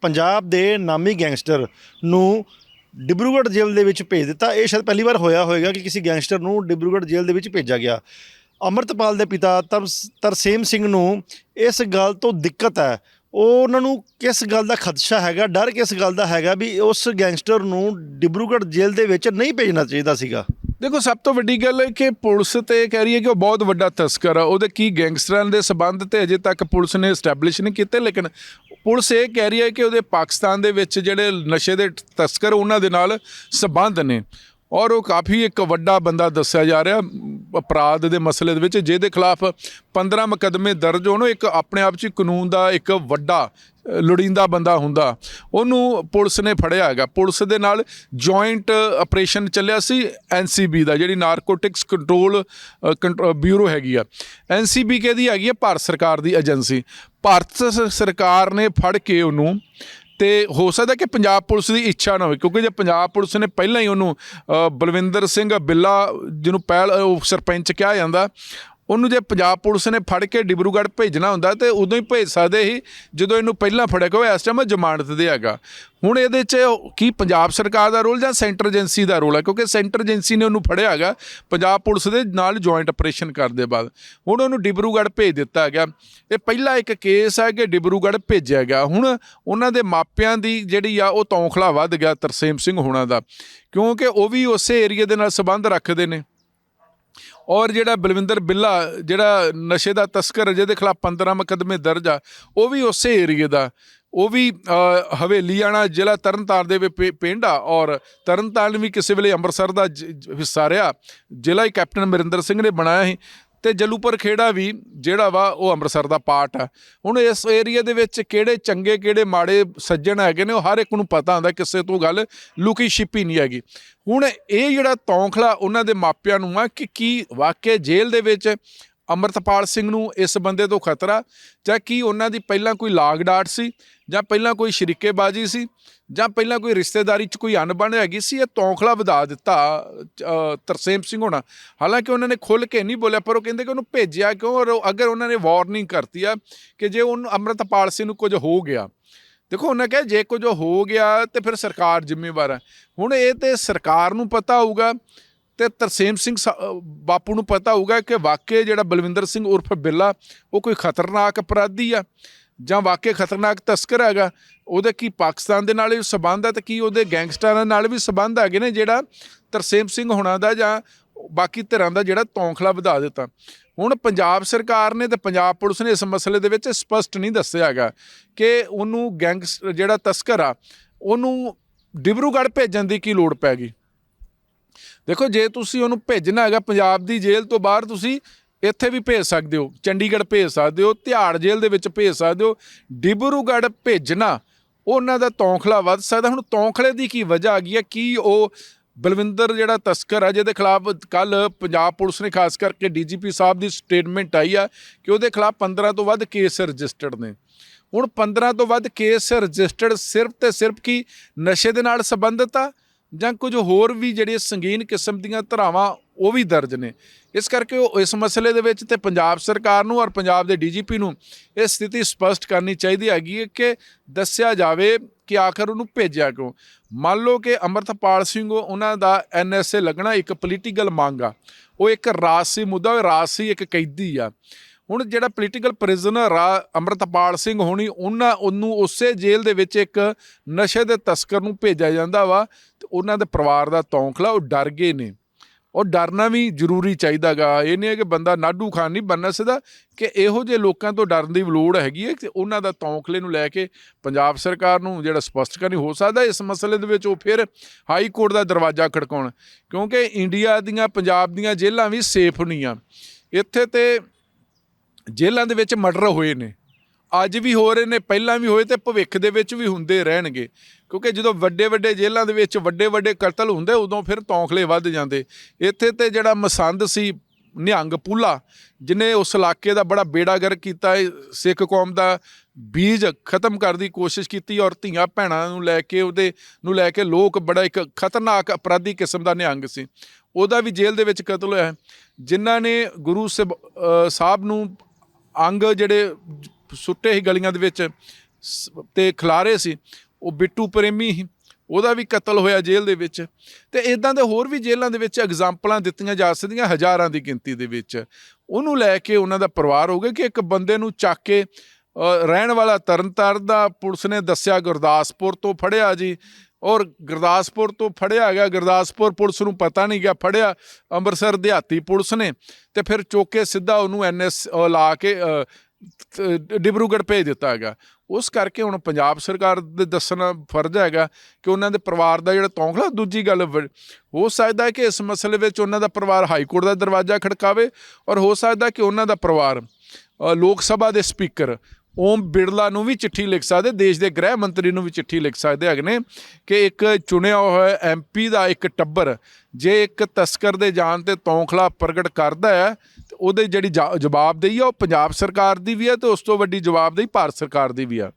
ਪੰਜਾਬ ਦੇ ਨਾਮੀ ਗੈਂਗਸਟਰ ਨੂੰ ਡਿਬਰੂਗੜ੍ਹ ਜੇਲ੍ਹ ਦੇ ਵਿੱਚ ਭੇਜ ਦਿੱਤਾ। ਇਹ ਸ਼ਾਇਦ ਪਹਿਲੀ ਵਾਰ ਹੋਇਆ ਹੋਵੇਗਾ ਕਿ ਕਿਸੇ ਗੈਂਗਸਟਰ ਨੂੰ ਡਿਬਰੂਗੜ੍ਹ ਜੇਲ੍ਹ ਦੇ ਵਿੱਚ ਭੇਜਿਆ ਗਿਆ। ਅਮਰਤਪਾਲ ਦੇ ਪਿਤਾ ਤਰਸ- ਤਰਸੇਮ ਸਿੰਘ ਨੂੰ ਇਸ ਗੱਲ ਤੋਂ ਦਿੱਕਤ ਹੈ। ਉਹ ਉਹਨਾਂ ਨੂੰ ਕਿਸ ਗੱਲ ਦਾ ਖਦਸ਼ਾ ਹੈਗਾ, ਡਰ ਕਿਸ ਗੱਲ ਦਾ ਹੈਗਾ ਵੀ ਉਸ ਗੈਂਗਸਟਰ ਨੂੰ ਡਿਬਰੂਗੜ੍ਹ ਜੇਲ੍ਹ ਦੇ ਵਿੱਚ ਨਹੀਂ ਭੇਜਣਾ ਚਾਹੀਦਾ ਸੀਗਾ? ਦੇਖੋ, ਸਭ ਤੋਂ ਵੱਡੀ ਗੱਲ ਹੈ ਕਿ ਪੁਲਿਸ ਤੇ ਕਹਿ ਰਹੀ ਹੈ ਕਿ ਉਹ ਬਹੁਤ ਵੱਡਾ ਤਸਕਰ ਆ। ਉਹਦੇ ਕੀ ਗੈਂਗਸਟਰਾਂ ਦੇ ਸਬੰਧ ਤੇ ਅਜੇ ਤੱਕ ਪੁਲਿਸ ਨੇ ਐਸਟੈਬਲਿਸ਼ ਨਹੀਂ ਕੀਤੇ, ਲੇਕਿਨ ਪੁਲਿਸ ਇਹ ਕਹਿ ਰਹੀ ਹੈ ਕਿ ਉਹਦੇ ਪਾਕਿਸਤਾਨ ਦੇ ਵਿੱਚ ਜਿਹੜੇ ਨਸ਼ੇ ਦੇ ਤਸਕਰ ਉਹਨਾਂ ਦੇ ਨਾਲ ਸਬੰਧ ਨੇ। ਔਰ ਉਹ ਕਾਫੀ ਇੱਕ ਵੱਡਾ ਬੰਦਾ ਦੱਸਿਆ ਜਾ ਰਿਹਾ, ਅਪਰਾਧ ਦੇ ਮਸਲੇ ਦੇ ਵਿੱਚ, ਜਿਹਦੇ ਖਿਲਾਫ 15 ਮੁਕੱਦਮੇ ਦਰਜ ਹੋਣ। ਉਹ ਇੱਕ ਆਪਣੇ ਆਪ 'ਚ ਹੀ ਕਾਨੂੰਨ ਦਾ ਇੱਕ ਵੱਡਾ ਲੋੜੀਂਦਾ ਬੰਦਾ ਹੁੰਦਾ। ਉਹਨੂੰ ਪੁਲਿਸ ਨੇ ਫੜਿਆ ਹੈਗਾ। ਪੁਲਿਸ ਦੇ ਨਾਲ ਜੁਆਇੰਟ ਆਪਰੇਸ਼ਨ ਚੱਲਿਆ ਸੀ ਐਨਸੀਬੀ ਦਾ, ਜਿਹੜੀ ਨਾਰਕੋਟਿਕਸ ਕੰਟਰੋਲ ਕੰਟਰੋ- ਬਿਊਰੋ ਹੈਗੀ ਆ। ਐਨਸੀਬੀ ਕਿਹਦੀ ਹੈਗੀ ਆ? ਭਾਰਤ ਸਰਕਾਰ ਦੀ ਏਜੰਸੀ ਭਾਰਤ ਸਰਕਾਰ ਨੇ ਫੜ ਕੇ ਉਹਨੂੰ ਤੇ ਹੋ ਸਕਦਾ ਕਿ ਪੰਜਾਬ ਪੁਲਿਸ ਦੀ ਇੱਛਾ ਨਾ ਹੋਵੇ, ਕਿਉਂਕਿ ਜੇ ਪੰਜਾਬ ਪੁਲਿਸ ਨੇ ਪਹਿਲਾਂ ਹੀ ਉਹਨੂੰ ਬਲਵਿੰਦਰ ਸਿੰਘ ਬਿੱਲਾ ਜਿਹਨੂੰ ਪਹਿਲ, ਉਹ ਸਰਪੰਚ ਕਿਹਾ ਜਾਂਦਾ ਉਹਨੂੰ ਜੇ ਪੰਜਾਬ ਪੁਲਿਸ ਨੇ ਫੜ ਕੇ ਡਿਬਰੂਗੜ੍ਹ ਭੇਜਣਾ ਹੁੰਦਾ ਤੇ ਉਦੋਂ ਹੀ ਭੇਜ ਸਕਦੇ ਸੀ, ਜਦੋਂ ਇਹਨੂੰ ਪਹਿਲਾਂ ਫੜਿਆ ਕਿਉਂ ਇਸ ਟਾਈਮ ਜ਼ਮਾਨਤ ਦੇ ਹੈਗਾ। ਹੁਣ ਇਹਦੇ 'ਚ ਕੀ ਪੰਜਾਬ ਸਰਕਾਰ ਦਾ ਰੋਲ ਜਾਂ ਸੈਂਟਰ ਏਜੰਸੀ ਦਾ ਰੋਲ ਹੈ? ਕਿਉਂਕਿ ਸੈਂਟਰ ਏਜੰਸੀ ਨੇ ਉਹਨੂੰ ਫੜਿਆ ਹੈਗਾ, ਪੰਜਾਬ ਪੁਲਿਸ ਦੇ ਨਾਲ ਜੁਆਇੰਟ ਆਪਰੇਸ਼ਨ ਕਰਦੇ ਬਾਅਦ। ਹੁਣ ਉਹਨੂੰ ਡਿਬਰੂਗੜ੍ਹ ਭੇਜ ਦਿੱਤਾ ਗਿਆ। ਇਹ ਪਹਿਲਾ ਇੱਕ ਕੇਸ ਹੈ ਕਿ ਡਿਬਰੂਗੜ੍ਹ ਭੇਜਿਆ ਗਿਆ। ਹੁਣ ਉਹਨਾਂ ਦੇ ਮਾਪਿਆਂ ਦੀ ਜਿਹੜੀ ਆ, ਉਹ ਤੌਂਖਲਾ ਵੱਧ ਗਿਆ ਤਰਸੇਮ ਸਿੰਘ ਹੋਣਾ ਦਾ। ਕਿਉਂਕਿ ਉਹ ਵੀ ਉਸੇ ਏਰੀਆ ਦੇ ਨਾਲ ਸੰਬੰਧ ਰੱਖਦੇ ਨੇ। ਔਰ ਜਿਹੜਾ ਬਲਵਿੰਦਰ ਬਿੱਲਾ ਜਿਹੜਾ ਨਸ਼ੇ ਦਾ ਤਸਕਰ ਜਿਹਦੇ ਖਿਲਾਫ 15 ਮੁਕੱਦਮੇ ਦਰਜ ਆ ਉਹ ਵੀ ਉਸੇ ਏਰੀਏ ਦਾ। ਉਹ ਵੀ ਅ, ਜ਼ਿਲ੍ਹਾ ਤਰਨਤਾਰਨ ਦੇ ਵਿੱਚ ਪਿੰਡ ਆ ਔਰ ਤਰਨਤਾਰਨ ਵੀ ਕਿਸੇ ਵੇਲੇ ਅੰਮ੍ਰਿਤਸਰ ਦਾ ਹਿੱਸਾ ਰਿਹਾ। ਜ਼ਿਲ੍ਹਾ ਹੀ ਕੈਪਟਨ ਅਮਰਿੰਦਰ ਸਿੰਘ ਨੇ ਬਣਾਇਆ ਸੀ। ਤੇ ਜਲੂਪੁਰ ਖੇੜਾ ਵੀ ਜਿਹੜਾ ਵਾ ਉਹ ਅੰਮ੍ਰਿਤਸਰ ਦਾ ਪਾਰਟ ਆ ਹੁਣ ਇਸ ਏਰੀਆ ਦੇ ਵਿੱਚ ਕਿਹੜੇ ਚੰਗੇ, ਕਿਹੜੇ ਮਾੜੇ ਸੱਜਣ ਹੈਗੇ ਨੇ ਉਹ ਹਰ ਇੱਕ ਨੂੰ ਪਤਾ ਹੁੰਦਾ, ਕਿਸੇ ਤੋਂ ਗੱਲ ਲੁਕੀ ਛਿਪੀ ਨਹੀਂ ਹੈਗੀ। ਹੁਣ ਇਹ ਜਿਹੜਾ ਤੌਂਖਲਾ ਉਹਨਾਂ ਦੇ ਮਾਪਿਆਂ ਨੂੰ ਆ ਕਿ ਕੀ ਵਾਕਿਆ ਜੇਲ੍ਹ ਦੇ ਵਿੱਚ ਅਮਰਤਪਾਲ ਸਿੰਘ ਨੂੰ ਇਸ ਬੰਦੇ ਤੋਂ ਖਤਰਾ ਜਾਂ ਕੀ ਉਹਨਾਂ ਦੀ ਪਹਿਲਾਂ ਕੋਈ ਲਾਗ ਡਾਟ ਸੀ ਜਾਂ ਪਹਿਲਾਂ ਕੋਈ ਸ਼ਰੀਕੇਬਾਜ਼ੀ ਸੀ ਜਾਂ ਪਹਿਲਾਂ ਕੋਈ ਰਿਸ਼ਤੇਦਾਰੀ 'ਚ ਕੋਈ ਅਣਬਣ ਹੈਗੀ ਸੀ, ਇਹ ਤੌਂਖਲਾ ਵਧਾ ਦਿੱਤਾ ਤਰਸੇਮ ਸਿੰਘ ਹੋਣਾ। ਹਾਲਾਂਕਿ ਉਹਨਾਂ ਨੇ ਖੁੱਲ ਕੇ ਨਹੀਂ ਬੋਲਿਆ, ਪਰ ਉਹ ਕਹਿੰਦੇ ਕਿ ਉਹਨੂੰ ਭੇਜਿਆ ਕਿਉਂ ਔਰ ਉਹ- ਅਗਰ ਉਹਨਾਂ ਨੇ ਵਾਰਨਿੰਗ ਕਰਤੀ ਆ ਕਿ ਜੇ ਉਹਨੂੰ ਅਮਰਤਪਾਲ ਸਿੰਘ ਨੂੰ ਕੁਝ ਹੋ ਗਿਆ। ਦੇਖੋ, ਉਹਨਾਂ ਕਿਹਾ ਜੇ ਕੁਝ ਹੋ ਗਿਆ ਤੇ ਫਿਰ ਸਰਕਾਰ ਜ਼ਿੰਮੇਵਾਰ ਹੈ ਹੁਣ ਇਹ ਤੇ ਸਰਕਾਰ ਨੂੰ ਪਤਾ ਹੋਊਗਾ ਤੇ ਤਰਸੇਮ ਸਿੰਘ ਸਾ- ਬਾਪੂ ਨੂੰ ਪਤਾ ਹੋਊਗਾ ਕਿ ਵਾਕਈ ਜਿਹੜਾ ਬਲਵਿੰਦਰ ਸਿੰਘ ਉਰਫ ਬਿੱਲਾ, ਉਹ ਕੋਈ ਖਤਰਨਾਕ ਅਪਰਾਧੀ ਆ ਜਾਂ ਵਾਕਈ ਖਤਰਨਾਕ ਤਸਕਰ ਹੈਗਾ, ਉਹਦੇ ਕੀ ਪਾਕਿਸਤਾਨ ਦੇ ਨਾਲ ਵੀ ਸਬੰਧ ਹੈ ਤੇ ਕੀ ਉਹਦੇ ਗੈਂਗਸਟਰਾਂ ਨਾਲ ਵੀ ਸਬੰਧ ਹੈਗੇ ਨੇ ਜਿਹੜਾ ਤਰਸੇਮ ਸਿੰਘ ਹੋਣਾ ਦਾ ਜਾਂ ਬਾਕੀ ਧਿਰਾਂ ਦਾ ਜਿਹੜਾ ਤੌਂਖਲਾ ਵਧਾ ਦਿੱਤਾ। ਹੁਣ ਪੰਜਾਬ ਸਰਕਾਰ ਨੇ ਤੇ ਪੰਜਾਬ ਪੁਲਿਸ ਨੇ ਇਸ ਮਸਲੇ ਦੇ ਵਿੱਚ ਸਪਸ਼ਟ ਨਹੀਂ ਦੱਸਿਆ ਹੈਗਾ ਕਿ ਉਹਨੂੰ ਗੈਂਗਸ ਜਿਹੜਾ ਤਸਕਰ ਆ, ਉਹਨੂੰ ਡਿਬਰੂਗੜ੍ਹ ਭੇਜਣ ਦੀ ਕੀ ਲੋੜ ਪੈ ਗਈ। ਦੇਖੋ, ਜੇ ਤੁਸੀਂ ਉਹਨੂੰ ਭੇਜਣਾ ਹੈਗਾ ਪੰਜਾਬ ਦੀ ਜੇਲ੍ਹ ਤੋਂ ਬਾਹਰ, ਤੁਸੀਂ ਇੱਥੇ ਵੀ ਭੇਜ ਸਕਦੇ ਹੋ, ਚੰਡੀਗੜ੍ਹ ਭੇਜ ਸਕਦੇ ਹੋ, ਤਿਹਾੜ ਜੇਲ੍ਹ ਦੇ ਵਿੱਚ ਭੇਜ ਸਕਦੇ ਹੋ। ਡਿਬਰੂਗੜ੍ਹ ਭੇਜਣਾ, ਉਹਨਾਂ ਦਾ ਤੌਂਖਲਾ ਵੱਧ ਸਕਦਾ। ਹੁਣ ਤੌਂਖਲੇ ਦੀ ਕੀ ਵਜ੍ਹਾ ਆ ਗਈ ਹੈ? ਕੀ ਉਹ ਬਲਵਿੰਦਰ ਜਿਹੜਾ ਤਸਕਰ ਹੈ ਜਿਹਦੇ ਖਿਲਾਫ ਕੱਲ ਪੰਜਾਬ ਪੁਲਿਸ ਨੇ ਖਾਸ ਕਰਕੇ ਡੀਜੀਪੀ ਸਾਹਿਬ ਦੀ ਸਟੇਟਮੈਂਟ ਆਈ ਆ ਕਿ ਉਹਦੇ ਖਿਲਾਫ 15 ਤੋਂ ਵੱਧ ਕੇਸ ਰਜਿਸਟਰਡ ਨੇ। ਹੁਣ 15 ਤੋਂ ਵੱਧ ਕੇਸ ਰਜਿਸਟਰਡ ਸਿਰਫ ਤੇ ਸਿਰਫ ਕੀ? ਨਸ਼ੇ ਦੇ ਨਾਲ ਸੰਬੰਧਿਤ ਆ? ਜਾਂ ਕੁਝ ਹੋਰ ਵੀ ਜਿਹੜੇ ਸੰਗੀਨ ਕਿਸਮ ਦੀਆਂ ਧਰਾਵਾਂ, ਉਹ ਵੀ ਦਰਜ ਨੇ। ਇਸ ਕਰਕੇ ਉਹ ਇਸ ਮਸਲੇ ਦੇ ਵਿੱਚ ਤੇ ਪੰਜਾਬ ਸਰਕਾਰ ਨੂੰ ਔਰ ਪੰਜਾਬ ਦੇ ਡੀਜੀਪੀ ਨੂੰ ਇਹ ਸਥਿਤੀ ਸਪਸ਼ਟ ਕਰਨੀ ਚਾਹੀਦੀ ਹੈਗੀ ਹੈ ਕਿ ਦੱਸਿਆ ਜਾਵੇ ਕਿ ਆਖਰ ਉਹਨੂੰ ਭੇਜਿਆ ਕਿਉਂ। ਮੰਨ ਲਓ ਕਿ ਅਮਰਤਪਾਲ ਸਿੰਘ ਉਹਨਾਂ ਦਾ ਐਨਐਸਏ ਲੱਗਣਾ ਇੱਕ ਪੋਲੀਟੀਕਲ ਮੰਗ ਆ। ਉਹ ਇੱਕ ਰਾਜਸੀ ਮੁੱਦਾ, ਉਹ ਰਾਜਸੀ ਇੱਕ ਕੈਦੀ ਆ। ਹੁਣ ਜਿਹੜਾ ਪੋਲੀਟੀਕਲ ਪ੍ਰਿਜ਼ਨਰ ਆ ਅਮਰਤਪਾਲ ਸਿੰਘ ਹੋਣੀ, ਉਹਨਾਂ ਉਹਨੂੰ ਉਸੇ ਜੇਲ੍ਹ ਦੇ ਵਿੱਚ ਇੱਕ ਨਸ਼ੇ ਦੇ ਤਸਕਰ ਨੂੰ ਭੇਜਿਆ ਜਾਂਦਾ ਵਾ ਉਹਨਾਂ ਦੇ ਪਰਿਵਾਰ ਦਾ ਤੌਂਖਲਾ, ਉਹ ਡਰ ਗਏ ਨੇ। ਉਹ ਡਰਨਾ ਵੀ ਜ਼ਰੂਰੀ ਚਾਹੀਦਾਗਾ ਇਹ ਨਹੀਂ ਹੈ ਕਿ ਬੰਦਾ ਨਾਡੂ ਖਾਨ ਨਹੀਂ ਬਣਨਾ ਸਿੱਧਾ ਕਿ ਇਹੋ ਜਿਹੇ ਲੋਕਾਂ ਤੋਂ ਡਰਨ ਦੀ ਲੋੜ ਹੈਗੀ ਹੈ ਕਿ ਉਹਨਾਂ ਦਾ ਤੌਂਖਲੇ ਨੂੰ ਲੈ ਕੇ ਪੰਜਾਬ ਸਰਕਾਰ ਨੂੰ ਜਿਹੜਾ ਸਪਸ਼ਟ ਕਰਨੀ ਹੋ ਸਕਦਾ, ਇਸ ਮਸਲੇ ਦੇ ਵਿੱਚ ਉਹ ਫਿਰ ਹਾਈ ਕੋਰਟ ਦਾ ਦਰਵਾਜ਼ਾ ਖੜਕਾਉਣ। ਕਿਉਂਕਿ ਇੰਡੀਆ ਦੀਆਂ, ਪੰਜਾਬ ਦੀਆਂ ਜੇਲ੍ਹਾਂ ਵੀ ਸੇਫ ਨਹੀਂ ਆ ਇੱਥੇ ਤੇ ਜੇਲ੍ਹਾਂ ਦੇ ਵਿੱਚ ਮਰਡਰ ਹੋਏ ਨੇ। ਅੱਜ ਵੀ ਹੋ ਰਹੇ ਨੇ, ਪਹਿਲਾਂ ਵੀ ਹੋਏ ਤੇ ਭਵਿੱਖ ਦੇ ਵਿੱਚ ਵੀ ਹੁੰਦੇ ਰਹਿਣਗੇ। ਕਿਉਂਕਿ ਜਦੋਂ ਵੱਡੇ ਵੱਡੇ ਜੇਲ੍ਹਾਂ ਦੇ ਵਿੱਚ ਵੱਡੇ ਵੱਡੇ ਕਤਲ ਹੁੰਦੇ, ਉਦੋਂ ਫਿਰ ਤੌਖਲੇ ਵੱਧ ਜਾਂਦੇ। ਇੱਥੇ ਤੇ ਜਿਹੜਾ ਮਸੰਦ ਸੀ ਨਿਹੰਗ ਪੂਲਾ ਜਿਨੇ ਉਸ ਇਲਾਕੇ ਦਾ ਬੜਾ ਬੇੜਾਗਰ ਕੀਤਾ ਸਿੱਖ ਕੌਮ ਦਾ ਬੀਜ ਖਤਮ ਕਰਨ ਦੀ ਕੋਸ਼ਿਸ਼ ਕੀਤੀ ਔਰ ਧੀਆਂ ਭੈਣਾਂ ਨੂੰ ਲੈ ਕੇ ਉਹਦੇ ਨੂੰ ਲੈ ਕੇ ਲੋਕ ਬੜਾ ਇੱਕ ਖਤਰਨਾਕ ਅਪਰਾਧੀ ਕਿਸਮ ਦਾ ਨਿਹੰਗ ਸੀ। ਉਹਦਾ ਵੀ ਜੇਲ੍ਹ ਦੇ ਵਿੱਚ ਕਤਲ ਹੋਇਆ ਜਿਨ੍ਹਾਂ ਨੇ ਗੁਰੂ ਸਾਹਿਬ ਸਾਹਿਬ ਨੂੰ ਅੰਗ ਜਿਹੜੇ ਸੁੱਟੇ ਸੀ ਗਲੀਆਂ ਦੇ ਵਿੱਚ, ਸ- ਤੇ ਖਿਲਾਰੇ ਸੀ ਉਹ ਬਿੱਟੂ ਪ੍ਰੇਮੀ ਸੀ, ਉਹਦਾ ਵੀ ਕਤਲ ਹੋਇਆ ਜੇਲ੍ਹ ਦੇ ਵਿੱਚ। ਤੇ ਇਦਾਂ ਦੇ ਹੋਰ ਵੀ ਜੇਲ੍ਹਾਂ ਦੇ ਵਿੱਚ ਐਗਜ਼ਾਮਪਲਾਂ ਦਿੱਤੀਆਂ ਜਾ ਸਕਦੀਆਂ ਹਜ਼ਾਰਾਂ ਦੀ ਗਿਣਤੀ ਦੇ ਵਿੱਚ। ਉਹਨੂੰ ਲੈ ਕੇ ਉਹਨਾਂ ਦਾ ਪਰਿਵਾਰ ਹੋ ਗਿਆ ਕਿ ਇੱਕ ਬੰਦੇ ਨੂੰ ਚੱਕ ਕੇ ਰਹਿਣ ਵਾਲਾ ਤਰਨਤਾਰਨ ਦਾ ਪੁਲਿਸ ਨੇ ਦੱਸਿਆ ਗੁਰਦਾਸਪੁਰ ਤੋਂ ਫੜਿਆ ਜੀ। ਔਰ ਗੁਰਦਾਸਪੁਰ ਤੋਂ ਫੜਿਆ ਗਿਆ, ਗੁਰਦਾਸਪੁਰ ਪੁਲਿਸ ਨੂੰ ਪਤਾ ਨਹੀਂ ਗਿਆ, ਫੜਿਆ ਅੰਮ੍ਰਿਤਸਰ ਦਿਹਾਤੀ ਪੁਲਿਸ ਨੇ। ਤੇ ਫਿਰ ਚੁੱਕ ਕੇ ਸਿੱਧਾ ਉਹਨੂੰ ਐਨਐਸ ਲਾ ਕੇ ਅ, ਡਿਬਰੂਗੜ੍ਹ ਭੇਜ ਦਿੱਤਾ ਹੈਗਾ। ਉਸ ਕਰਕੇ ਹੁਣ ਪੰਜਾਬ ਸਰਕਾਰ ਦੇ ਦੱਸਣਾ ਫਰਜ਼ ਹੈਗਾ ਕਿ ਉਹਨਾਂ ਦੇ ਪਰਿਵਾਰ ਦਾ ਜਿਹੜਾ ਤੌਂਖਲਾ ਦੂਜੀ ਗੱਲ ਹੋ ਸਕਦਾ ਹੈ ਕਿ ਇਸ ਮਸਲੇ ਵਿੱਚ ਉਹਨਾਂ ਦਾ ਪਰਿਵਾਰ ਹਾਈ ਕੋਰਟ ਦਾ ਦਰਵਾਜ਼ਾ ਖੜਕਾਵੇ ਔਰ ਹੋ ਸਕਦਾ ਕਿ ਉਹਨਾਂ ਦਾ ਪਰਿਵਾਰ ਲੋਕ ਸਭਾ ਦੇ ਸਪੀਕਰ ਓਮ ਬਿਰਲਾ ਨੂੰ ਵੀ ਚਿੱਠੀ ਲਿਖ ਸਕਦੇ, ਦੇਸ਼ ਦੇ ਗ੍ਰਹਿ ਮੰਤਰੀ ਨੂੰ ਵੀ ਚਿੱਠੀ ਲਿਖ ਸਕਦੇ ਹੈਗੇ ਨੇ ਕਿ ਇੱਕ ਚੁਣਿਆ ਹੋਇਆ ਐਮਪੀ ਦਾ ਇੱਕ ਟੱਬਰ, ਜੇ ਇੱਕ ਤਸਕਰ ਦੇ ਜਾਣ ਤੇ ਤੌਂਖਲਾ ਪ੍ਰਗਟ ਕਰਦਾ ਹੈ, ਤੇ ਉਹਦੇ ਜਿਹੜੀ ਜਾ- ਜਵਾਬਦੇਹੀ ਆ, ਉਹ ਪੰਜਾਬ ਸਰਕਾਰ ਦੀ ਵੀ ਆ ਤੇ ਉਸ ਤੋਂ ਵੱਡੀ ਜਵਾਬਦੇਹੀ ਭਾਰਤ ਸਰਕਾਰ ਦੀ ਵੀ ਆ।